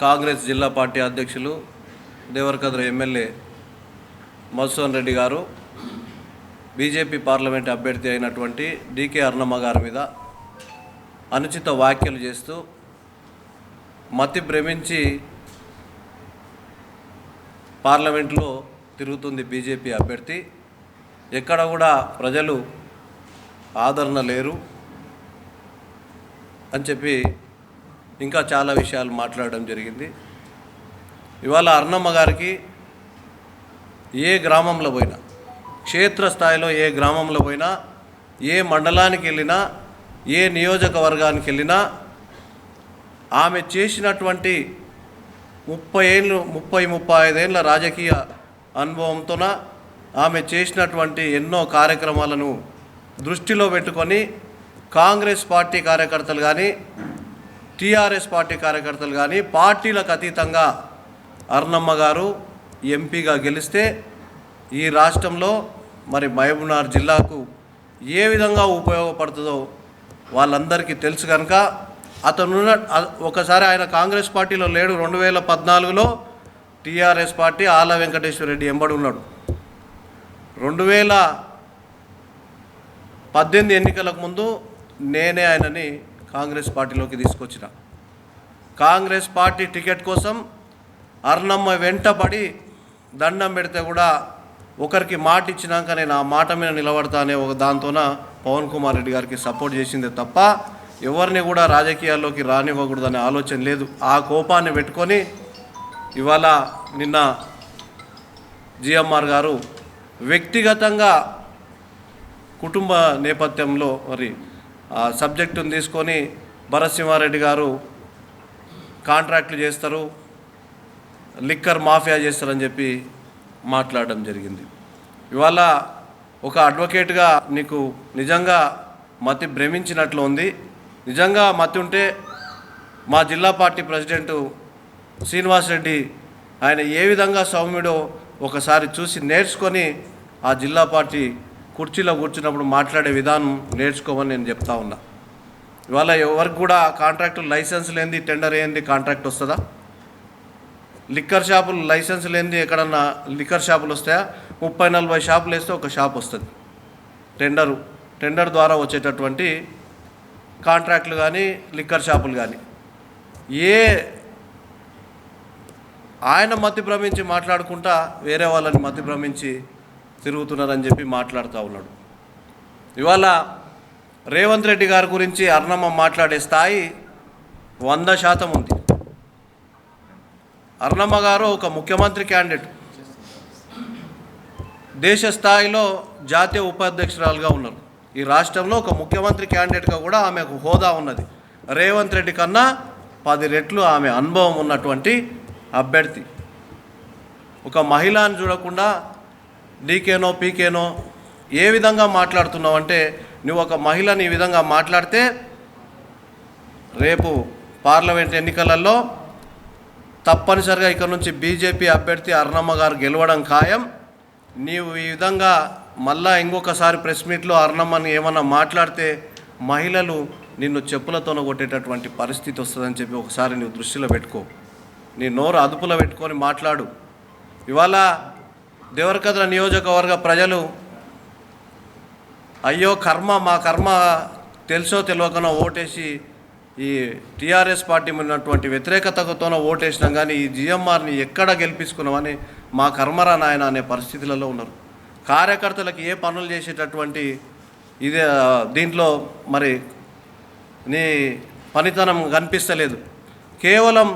కాంగ్రెస్ జిల్లా పార్టీ అధ్యక్షులు దేవరకద్ర ఎమ్మెల్యే మధుసూన్ రెడ్డి గారు బీజేపీ పార్లమెంట్ అభ్యర్థి అయినటువంటి డీకే అర్ణమ్మ గారి మీద అనుచిత వ్యాఖ్యలు చేస్తూ మతి భ్రమించి పార్లమెంట్లో తిరుగుతుంది బీజేపీ అభ్యర్థి. ఎక్కడ కూడా ప్రజలు ఆదరణ లేరు అని చెప్పి ఇంకా చాలా విషయాలు మాట్లాడడం జరిగింది. ఇవాళ అర్ణమ్మ గారికి ఏ గ్రామంలో పోయినా క్షేత్రస్థాయిలో ఏ గ్రామంలో పోయినా ఏ మండలానికి వెళ్ళినా ఏ నియోజకవర్గానికి వెళ్ళినా ఆమె చేసినటువంటి ముప్పై ఏళ్ళు ముప్పై ముప్పై ఐదేళ్ళ రాజకీయ అనుభవంతోన ఆమె చేసినటువంటి ఎన్నో కార్యక్రమాలను దృష్టిలో పెట్టుకొని కాంగ్రెస్ పార్టీ కార్యకర్తలు కానీ టీఆర్ఎస్ పార్టీ కార్యకర్తలు కానీ పార్టీలకు అతీతంగా అర్ణమ్మ గారు ఎంపీగా గెలిస్తే ఈ రాష్ట్రంలో మరి మహబూబ్నగర్ జిల్లాకు ఏ విధంగా ఉపయోగపడుతుందో వాళ్ళందరికీ తెలుసు కనుక అతను ఒకసారి ఆయన కాంగ్రెస్ పార్టీలో లేడు రెండు వేల పద్నాలుగులో. టీఆర్ఎస్ పార్టీ ఆల వెంకటేశ్వర రెడ్డి ఎంబడి ఉన్నాడు. రెండు వేల పద్దెనిమిది ఎన్నికలకు ముందు నేనే ఆయనని కాంగ్రెస్ పార్టీలోకి తీసుకొచ్చిన. కాంగ్రెస్ పార్టీ టికెట్ కోసం అర్ణమ్మ వెంటబడి దండం పెడితే కూడా ఒకరికి మాట ఇచ్చినాక నేను ఆ మాట మీద నిలబడతా అనే ఒక దాంతోన పవన్ కుమార్ రెడ్డి గారికి సపోర్ట్ చేసిందే తప్ప ఎవరిని కూడా రాజకీయాల్లోకి రానివ్వకూడదనే ఆలోచన లేదు. ఆ కోపాన్ని పెట్టుకొని ఇవాళ నిన్న జిఎంఆర్ గారు వ్యక్తిగతంగా కుటుంబ నేపథ్యంలో మరి సబ్జెక్టును తీసుకొని భరత్సింహారెడ్డి గారు కాంట్రాక్ట్లు చేస్తారు లిక్కర్ మాఫియా చేస్తారని చెప్పి మాట్లాడడం జరిగింది. ఇవాళ ఒక అడ్వకేట్గా నీకు నిజంగా మతి భ్రమించినట్లు ఉంది. నిజంగా మతి ఉంటే మా జిల్లా పార్టీ ప్రెసిడెంటు శ్రీనివాస్ రెడ్డి ఆయన ఏ విధంగా సౌమ్యుడో ఒకసారి చూసి నేర్చుకొని ఆ జిల్లా పార్టీ కుర్చీలో కూర్చున్నప్పుడు మాట్లాడే విధానం నేర్చుకోమని నేను చెప్తా ఉన్నా. ఇవాళ ఎవరికి కూడా కాంట్రాక్టు లైసెన్స్ లేనిది టెండర్ ఏంది కాంట్రాక్ట్ వస్తుందా? లిక్కర్ షాపులు లైసెన్స్ లేనిది ఎక్కడన్నా లిక్కర్ షాపులు వస్తాయా? ముప్పై నలభై షాపులు వేస్తే ఒక షాప్ వస్తుంది. టెండరు టెండర్ ద్వారా వచ్చేటటువంటి కాంట్రాక్టులు కానీ లిక్కర్ షాపులు కానీ ఏ ఆయన మతి భ్రమించి మాట్లాడుకుంటా వేరే వాళ్ళని మతి భ్రమించి తిరుగుతున్నారని చెప్పి మాట్లాడుతూ ఉన్నాడు. ఇవాళ రేవంత్ రెడ్డి గారి గురించి అర్ణమ్మ మాట్లాడే స్థాయి వంద శాతం ఉంది. అర్ణమ్మ గారు ఒక ముఖ్యమంత్రి క్యాండిడేట్. దేశ స్థాయిలో జాతీయ ఉపాధ్యక్షురాలుగా ఉన్నారు. ఈ రాష్ట్రంలో ఒక ముఖ్యమంత్రి క్యాండిడేట్గా కూడా ఆమెకు హోదా ఉన్నది. రేవంత్ రెడ్డి కన్నా పది రెట్లు ఆమె అనుభవం ఉన్నటువంటి అభ్యర్థి. ఒక మహిళను చూడకుండా డీకేనో పీకేనో ఏ విధంగా మాట్లాడుతున్నావు అంటే నువ్వు ఒక మహిళని ఈ విధంగా మాట్లాడితే రేపు పార్లమెంట్ ఎన్నికలలో తప్పనిసరిగా ఇక్కడ నుంచి బీజేపీ అభ్యర్థి అర్ణమ్మ గారు గెలవడం ఖాయం. నీవు ఈ విధంగా మళ్ళా ఇంకొకసారి ప్రెస్ మీట్లో అర్ణమ్మని ఏమన్నా మాట్లాడితే మహిళలు నిన్ను చెప్పులతోన కొట్టేటటువంటి పరిస్థితి వస్తుందని చెప్పి ఒకసారి నువ్వు దృష్టిలో పెట్టుకో. నీ నోరు అదుపులో పెట్టుకొని మాట్లాడు. ఇవాళ దేవరకద్ర నియోజకవర్గ ప్రజలు అయ్యో కర్మ మా కర్మ తెలుసో తెలియకనో ఓటేసి ఈ టీఆర్ఎస్ పార్టీ ఉన్నటువంటి వ్యతిరేకతతోనో ఓటేసినాం కానీ ఈ జిఎంఆర్ని ఎక్కడ గెలిపించుకున్నామని మా కర్మరా నాయన అనే పరిస్థితులలో ఉన్నారు. కార్యకర్తలకు ఏ పనులు చేసేటటువంటి ఇది దీంట్లో మరి నీ పనితనం కనిపిస్తలేదు. కేవలం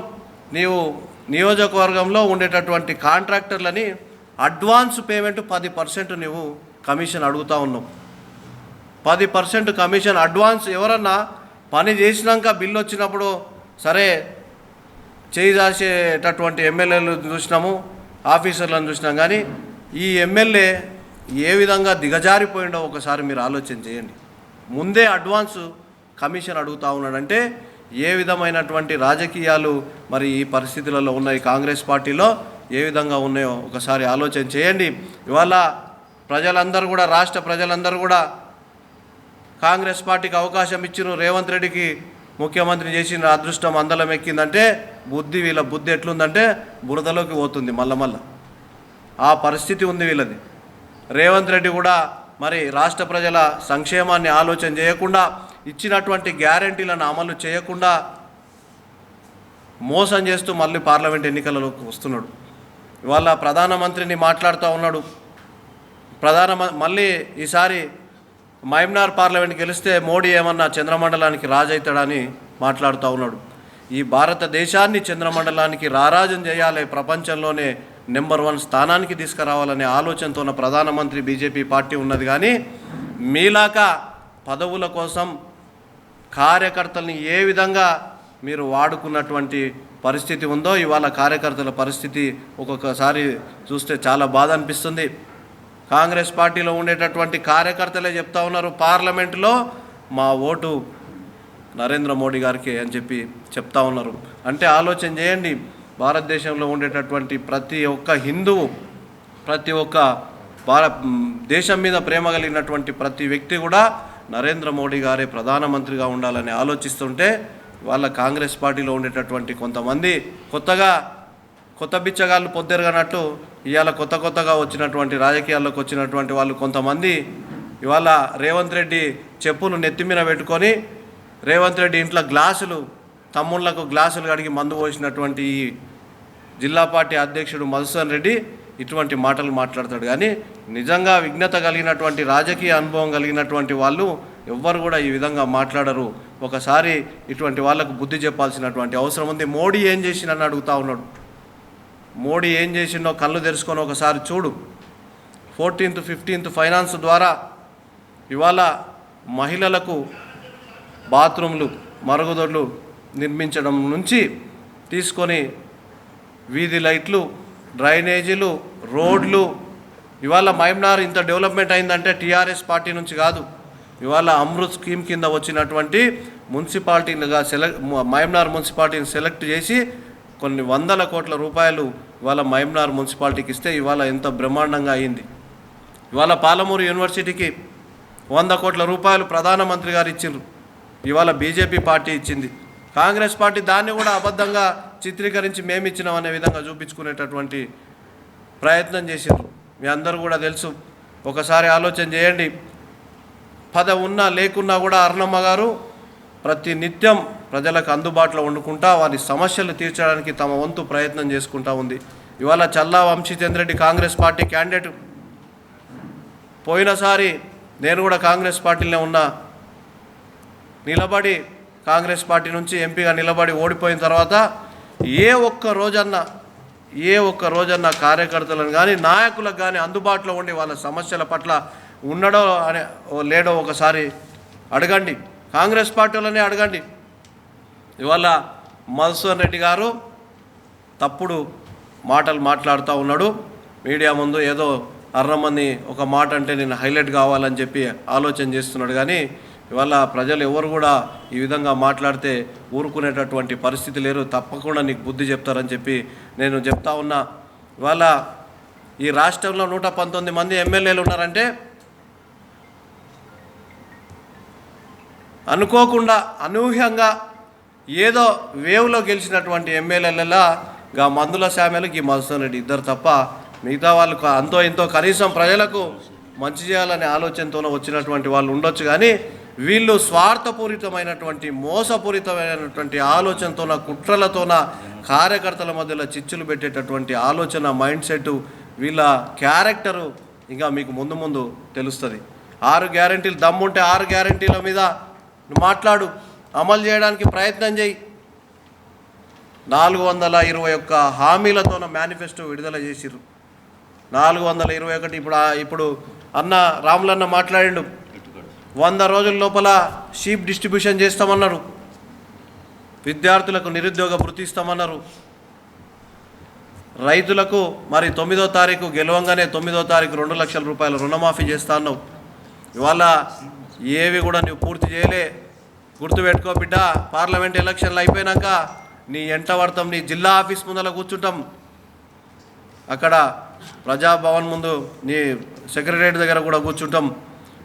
నీవు నియోజకవర్గంలో ఉండేటటువంటి కాంట్రాక్టర్లని అడ్వాన్స్ పేమెంట్ పది పర్సెంట్ నువ్వు కమిషన్ అడుగుతా ఉన్నావు. పది పర్సెంట్ కమిషన్ అడ్వాన్స్ ఎవరన్నా పని చేసినాక బిల్లు వచ్చినప్పుడు సరే చేయి దాచేటటువంటి ఎమ్మెల్యేలు చూసినాము ఆఫీసర్లను చూసినాం కానీ ఈ ఎమ్మెల్యే ఏ విధంగా దిగజారిపోయిండో ఒకసారి మీరు ఆలోచన చేయండి. ముందే అడ్వాన్స్ కమిషన్ అడుగుతా ఉన్నాడంటే ఏ విధమైనటువంటి రాజకీయాలు మరి ఈ పరిస్థితులలో ఉన్నాయి కాంగ్రెస్ పార్టీలో? ఏ విధంగా ఉన్నాయో ఒకసారి ఆలోచన చేయండి. ఇవాళ ప్రజలందరూ కూడా రాష్ట్ర ప్రజలందరూ కూడా కాంగ్రెస్ పార్టీకి అవకాశం ఇచ్చిన రేవంత్ రెడ్డికి ముఖ్యమంత్రి చేసిన అదృష్టం అందలం ఎక్కిందంటే బుద్ధి వీళ్ళ బుద్ధి ఎట్లుందంటే బురదలోకి పోతుంది మళ్ళా మళ్ళా. ఆ పరిస్థితి ఉంది వీళ్ళది. రేవంత్ రెడ్డి కూడా మరి రాష్ట్ర ప్రజల సంక్షేమాన్ని ఆలోచన చేయకుండా ఇచ్చినటువంటి గ్యారంటీలను అమలు చేయకుండా మోసం చేస్తూ మళ్ళీ పార్లమెంట్ ఎన్నికలలోకి వస్తున్నాడు. ఇవాళ ప్రధానమంత్రిని మాట్లాడుతూ ఉన్నాడు. ప్రధాన మళ్ళీ ఈసారి మైమ్నార్ పార్లమెంట్ గెలిస్తే మోడీ ఏమన్నా చంద్రమండలానికి రాజవుతాడని మాట్లాడుతూ ఉన్నాడు. ఈ భారతదేశాన్ని చంద్రమండలానికి రారాజం చేయాలి ప్రపంచంలోనే నెంబర్ వన్ స్థానానికి తీసుకురావాలనే ఆలోచనతో ఉన్న ప్రధానమంత్రి బీజేపీ పార్టీ ఉన్నది కానీ మీలాగా పదవుల కోసం కార్యకర్తల్ని ఏ విధంగా మీరు వాడుకున్నటువంటి పరిస్థితి ఉందో ఇవాళ కార్యకర్తల పరిస్థితి ఒక్కొక్కసారి చూస్తే చాలా బాధ అనిపిస్తుంది. కాంగ్రెస్ పార్టీలో ఉండేటటువంటి కార్యకర్తలే చెప్తా ఉన్నారు పార్లమెంటులో మా ఓటు నరేంద్ర మోడీ గారికి అని చెప్పి చెప్తా ఉన్నారు. అంటే ఆలోచన చేయండి భారతదేశంలో ఉండేటటువంటి ప్రతి ఒక్క హిందువు ప్రతి ఒక్క భార దేశం మీద ప్రేమ కలిగినటువంటి ప్రతి వ్యక్తి కూడా నరేంద్ర మోడీ గారే ప్రధానమంత్రిగా ఉండాలని ఆలోచిస్తుంటే వాళ్ళ కాంగ్రెస్ పార్టీలో ఉండేటటువంటి కొంతమంది కొత్తగా కొత్త బిచ్చగాళ్ళు పొద్దెరగనట్టు ఇవాళ కొత్త కొత్తగా వచ్చినటువంటి రాజకీయాల్లోకి వచ్చినటువంటి వాళ్ళు కొంతమంది ఇవాళ రేవంత్ రెడ్డి చెప్పులు నెత్తి మీద పెట్టుకొని రేవంత్ రెడ్డి ఇంట్లో గ్లాసులు తమ్ముళ్ళకు గ్లాసులు కడిగి మందు పోసినటువంటి ఈ జిల్లా పార్టీ అధ్యక్షుడు మధుసూదన్ రెడ్డి ఇటువంటి మాటలు మాట్లాడతాడు. కానీ నిజంగా విఘ్నత కలిగినటువంటి రాజకీయ అనుభవం కలిగినటువంటి వాళ్ళు ఎవ్వరు కూడా ఈ విధంగా మాట్లాడరు. ఒకసారి ఇటువంటి వాళ్ళకు బుద్ధి చెప్పాల్సినటువంటి అవసరం ఉంది. మోడీ ఏం చేసినని అడుగుతా ఉన్నాడు. మోడీ ఏం చేసిండో కళ్ళు తెరుచుకొని ఒకసారి చూడు. ఫోర్టీన్త్ ఫిఫ్టీన్త్ ఫైనాన్స్ ద్వారా ఇవాళ మహిళలకు బాత్రూమ్లు మరుగుదొడ్లు నిర్మించడం నుంచి తీసుకొని వీధి లైట్లు డ్రైనేజీలు రోడ్లు. ఇవాళ మైమ్నార్ ఇంత డెవలప్మెంట్ అయిందంటే టీఆర్ఎస్ పార్టీ నుంచి కాదు. ఇవాళ అమృత్ స్కీమ్ కింద వచ్చినటువంటి మున్సిపాలిటీలుగా సెలెక్ట్ మైమ్నార్ మున్సిపాలిటీని సెలెక్ట్ చేసి కొన్ని వందల కోట్ల రూపాయలు ఇవాళ మైమ్నార్ మున్సిపాలిటీకి ఇస్తే ఇవాళ ఎంత బ్రహ్మాండంగా అయింది. ఇవాళ పాలమూరు యూనివర్సిటీకి వంద కోట్ల రూపాయలు ప్రధానమంత్రి గారు ఇచ్చిండ్రు. ఇవాళ బీజేపీ పార్టీ ఇచ్చింది. కాంగ్రెస్ పార్టీ దాన్ని కూడా అబద్ధంగా చిత్రీకరించి మేము ఇచ్చినాం అనే విధంగా చూపించుకునేటటువంటి ప్రయత్నం చేసిండ్రు. మీ అందరూ కూడా తెలుసు. ఒకసారి ఆలోచన చేయండి. పదవి ఉన్నా లేకున్నా కూడా అర్ణమ్మ గారు ప్రతి నిత్యం ప్రజలకు అందుబాటులో వండుకుంటా వారి సమస్యలు తీర్చడానికి తమ వంతు ప్రయత్నం చేసుకుంటా ఉంది. ఇవాళ చల్లా వంశీచంద్రెడ్డి కాంగ్రెస్ పార్టీ క్యాండిడేట్. పోయినసారి నేను కూడా కాంగ్రెస్ పార్టీలోనే ఉన్నా. నిలబడి కాంగ్రెస్ పార్టీ నుంచి ఎంపీగా నిలబడి ఓడిపోయిన తర్వాత ఏ ఒక్క రోజన్నా ఏ ఒక్క రోజన్నా కార్యకర్తలను కానీ నాయకులకు కానీ అందుబాటులో ఉండి వాళ్ళ సమస్యల పట్ల ఉండడో అనే ఓ లేడో ఒకసారి అడగండి. కాంగ్రెస్ పార్టీలోనే అడగండి. ఇవాళ మధుసూదన్ రెడ్డి గారు తప్పుడు మాటలు మాట్లాడుతూ ఉన్నాడు. మీడియా ముందు ఏదో అర్రమని ఒక మాట అంటే నేను హైలైట్ కావాలని చెప్పి ఆలోచన చేస్తున్నాడు. కానీ ఇవాళ ప్రజలు ఎవరు కూడా ఈ విధంగా మాట్లాడితే ఊరుకునేటటువంటి పరిస్థితి లేరు. తప్పకుండా నీకు బుద్ధి చెప్తారని చెప్పి నేను చెప్తా ఉన్నా. ఇవాళ ఈ రాష్ట్రంలో నూట పంతొమ్మిది మంది ఎమ్మెల్యేలు ఉన్నారంటే అనుకోకుండా అనూహ్యంగా ఏదో వేవ్లో గెలిచినటువంటి ఎమ్మెల్యేలలో గా మందుల శామ్యలకు ఈ మధుసూన్ రెడ్డి ఇద్దరు తప్ప మిగతా వాళ్ళకు అంతో ఇంతో కనీసం ప్రజలకు మంచి చేయాలనే ఆలోచనతోనే వచ్చినటువంటి వాళ్ళు ఉండొచ్చు కానీ వీళ్ళు స్వార్థపూరితమైనటువంటి మోసపూరితమైనటువంటి ఆలోచనతోన కుట్రలతోన కార్యకర్తల మధ్యలో చిచ్చులు పెట్టేటటువంటి ఆలోచన మైండ్ సెట్ వీళ్ళ క్యారెక్టరు ఇంకా మీకు ముందు ముందు తెలుస్తుంది. ఆరు గ్యారంటీలు దమ్ముంటే ఆరు గ్యారంటీల మీద నువ్వు మాట్లాడు అమలు చేయడానికి ప్రయత్నం చేయి. నాలుగు వందల ఇరవై ఒక్క హామీలతోన మేనిఫెస్టో విడుదల చేసిర్రు. నాలుగు వందల ఇరవై ఒకటి ఇప్పుడు ఇప్పుడు అన్న రాములన్న మాట్లాడిండు. వంద రోజుల లోపల షీప్ డిస్ట్రిబ్యూషన్ చేస్తామన్నారు. విద్యార్థులకు నిరుద్యోగ వృత్తి ఇస్తామన్నారు. రైతులకు మరి తొమ్మిదో తారీఖు గెలవంగానే తొమ్మిదో తారీఖు రెండు లక్షల రూపాయల రుణమాఫీ చేస్తా అన్నావు. ఇవాళ ఏవి కూడా నువ్వు పూర్తి చేయలే. గుర్తుపెట్టుకో బిడ్డ పార్లమెంట్ ఎలక్షన్లు అయిపోయినాక నీ ఎంట పడతాం నీ జిల్లా ఆఫీస్ ముందర కూర్చుంటాం. అక్కడ ప్రజాభవన్ ముందు నీ సెక్రటరేట్ దగ్గర కూడా కూర్చుంటాం.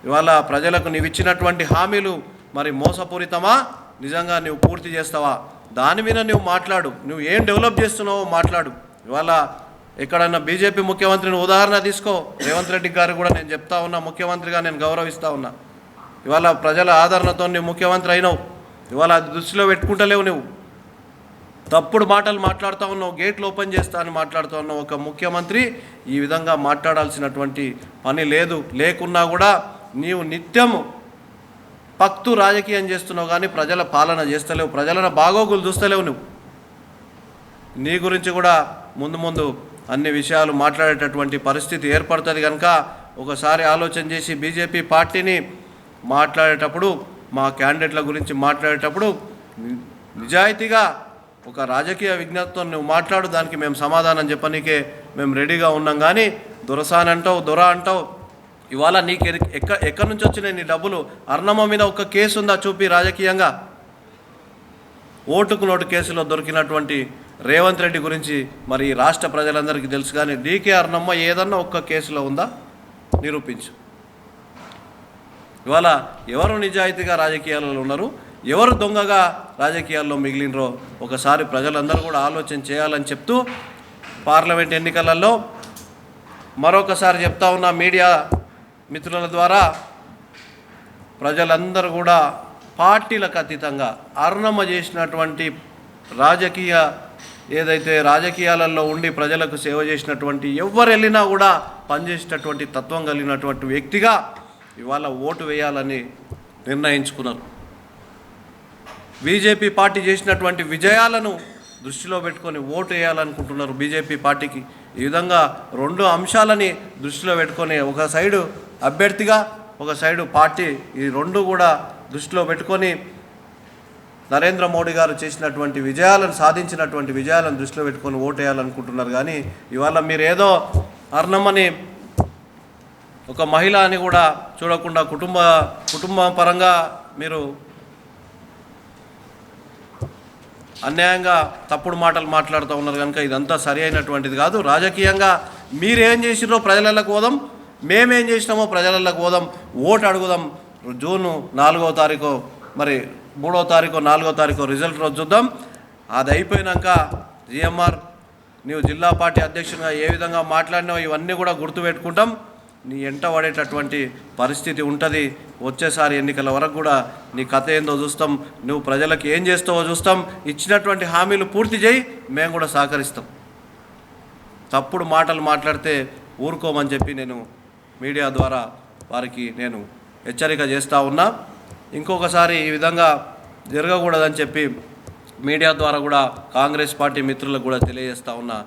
ఇవాళ ప్రజలకు నీవు ఇచ్చినటువంటి హామీలు మరి మోసపూరితమా? నిజంగా నువ్వు పూర్తి చేస్తావా? దాని మీద నువ్వు మాట్లాడు. నువ్వు ఏం డెవలప్ చేస్తున్నావో మాట్లాడు. ఇవాళ ఎక్కడన్నా బీజేపీ ముఖ్యమంత్రిని ఉదాహరణ తీసుకో. రేవంత్ రెడ్డి గారు కూడా నేను చెప్తా ఉన్నా ముఖ్యమంత్రిగా నేను గౌరవిస్తా ఉన్నా. ఇవాళ ప్రజల ఆదరణతో నువ్వు ముఖ్యమంత్రి అయినావు. ఇవాళ అది దృష్టిలో పెట్టుకుంటలేవు నువ్వు తప్పుడు మాటలు మాట్లాడుతూ ఉన్నావు గేట్లు ఓపెన్ చేస్తా అని మాట్లాడుతూ ఉన్నావు. ఒక ముఖ్యమంత్రి ఈ విధంగా మాట్లాడాల్సినటువంటి పని లేదు. లేకున్నా కూడా నీవు నిత్యము పక్తు రాజకీయం చేస్తున్నావు కానీ ప్రజల పాలన చేస్తలేవు. ప్రజలను బాగోగులు చూస్తలేవు నువ్వు. నీ గురించి కూడా ముందు ముందు అన్ని విషయాలు మాట్లాడేటటువంటి పరిస్థితి ఏర్పడుతుంది కనుక ఒకసారి ఆలోచన చేసి బీజేపీ పార్టీని మాట్లాడేటప్పుడు మా క్యాండిడేట్ల గురించి మాట్లాడేటప్పుడు నిజాయితీగా ఒక రాజకీయ విజ్ఞతతో నువ్వు మాట్లాడు దానికి మేము సమాధానం చెప్పనీకే మేము రెడీగా ఉన్నాం. కానీ దొరసానంటావు దొర అంటావు. ఇవాళ నీకు ఎక్క ఎక్కడి నుంచి వచ్చినాయి నీ డబ్బులు? అర్ణమ్మ మీద ఒక కేసు ఉందా చూపి రాజకీయంగా? ఓటుకు నోటు కేసులో దొరికినటువంటి రేవంత్ రెడ్డి గురించి మరి రాష్ట్ర ప్రజలందరికీ తెలుసు కానీ డీకే అర్ణమ్మ ఏదన్నా ఒక్క కేసులో ఉందా? నిరూపించు. ఇవాళ ఎవరు నిజాయితీగా రాజకీయాలలో ఉన్నారు? ఎవరు దొంగగా రాజకీయాల్లో మిగిలినరో ఒకసారి ప్రజలందరూ కూడా ఆలోచన చేయాలని చెప్తూ పార్లమెంట్ ఎన్నికలలో మరొకసారి చెప్తా ఉన్న మీడియా మిత్రుల ద్వారా ప్రజలందరూ కూడా పార్టీలకు అతీతంగా అర్ణమ చేసినటువంటి రాజకీయ ఏదైతే రాజకీయాలలో ఉండి ప్రజలకు సేవ చేసినటువంటి ఎవరు వెళ్ళినా కూడా పనిచేసేటటువంటి తత్వం కలిగినటువంటి వ్యక్తిగా ఇవాళ ఓటు వేయాలని నిర్ణయించుకున్నారు. బీజేపీ పార్టీ చేసినటువంటి విజయాలను దృష్టిలో పెట్టుకొని ఓటు వేయాలనుకుంటున్నారు బీజేపీ పార్టీకి. ఈ విధంగా రెండు అంశాలని దృష్టిలో పెట్టుకొని ఒక సైడు అభ్యర్థిగా ఒక సైడు పార్టీ ఈ రెండు కూడా దృష్టిలో పెట్టుకొని నరేంద్ర మోడీ గారు చేసినటువంటి విజయాలను సాధించినటువంటి విజయాలను దృష్టిలో పెట్టుకొని ఓటు వేయాలనుకుంటున్నారు. కానీ ఇవాళ మీరు ఏదో అర్ణమ్మని ఒక మహిళ అని కూడా చూడకుండా కుటుంబ కుటుంబ పరంగా మీరు అన్యాయంగా తప్పుడు మాటలు మాట్లాడుతూ ఉన్నారు కనుక ఇదంతా సరి అయినటువంటిది కాదు. రాజకీయంగా మీరేం చేసిరో ప్రజలకు పోదాం మేమేం చేసినామో ప్రజలకు పోదాం ఓటు అడుగుదాం. జూన్ నాలుగో తారీఖు మరి మూడో తారీఖు నాలుగో తారీఖు రిజల్ట్ రోజు చూద్దాం. అది అయిపోయినాక జిఎంఆర్ నీవు జిల్లా పార్టీ అధ్యక్షునిగా ఏ విధంగా మాట్లాడినావో ఇవన్నీ కూడా గుర్తుపెట్టుకుంటాం. నీ ఎంట పడేటటువంటి పరిస్థితి ఉంటుంది. వచ్చేసారి ఎన్నికల వరకు కూడా నీ కథ ఏందో చూస్తాం. నువ్వు ప్రజలకు ఏం చేస్తావో చూస్తాం. ఇచ్చినటువంటి హామీలు పూర్తి చేయి. మేము కూడా సహకరిస్తాం. తప్పుడు మాటలు మాట్లాడితే ఊరుకోమని చెప్పి నేను మీడియా ద్వారా వారికి నేను హెచ్చరిక చేస్తూ ఉన్నా. ఇంకొకసారి ఈ విధంగా జరగకూడదని చెప్పి మీడియా ద్వారా కూడా కాంగ్రెస్ పార్టీ మిత్రులకు కూడా తెలియజేస్తూ ఉన్నా.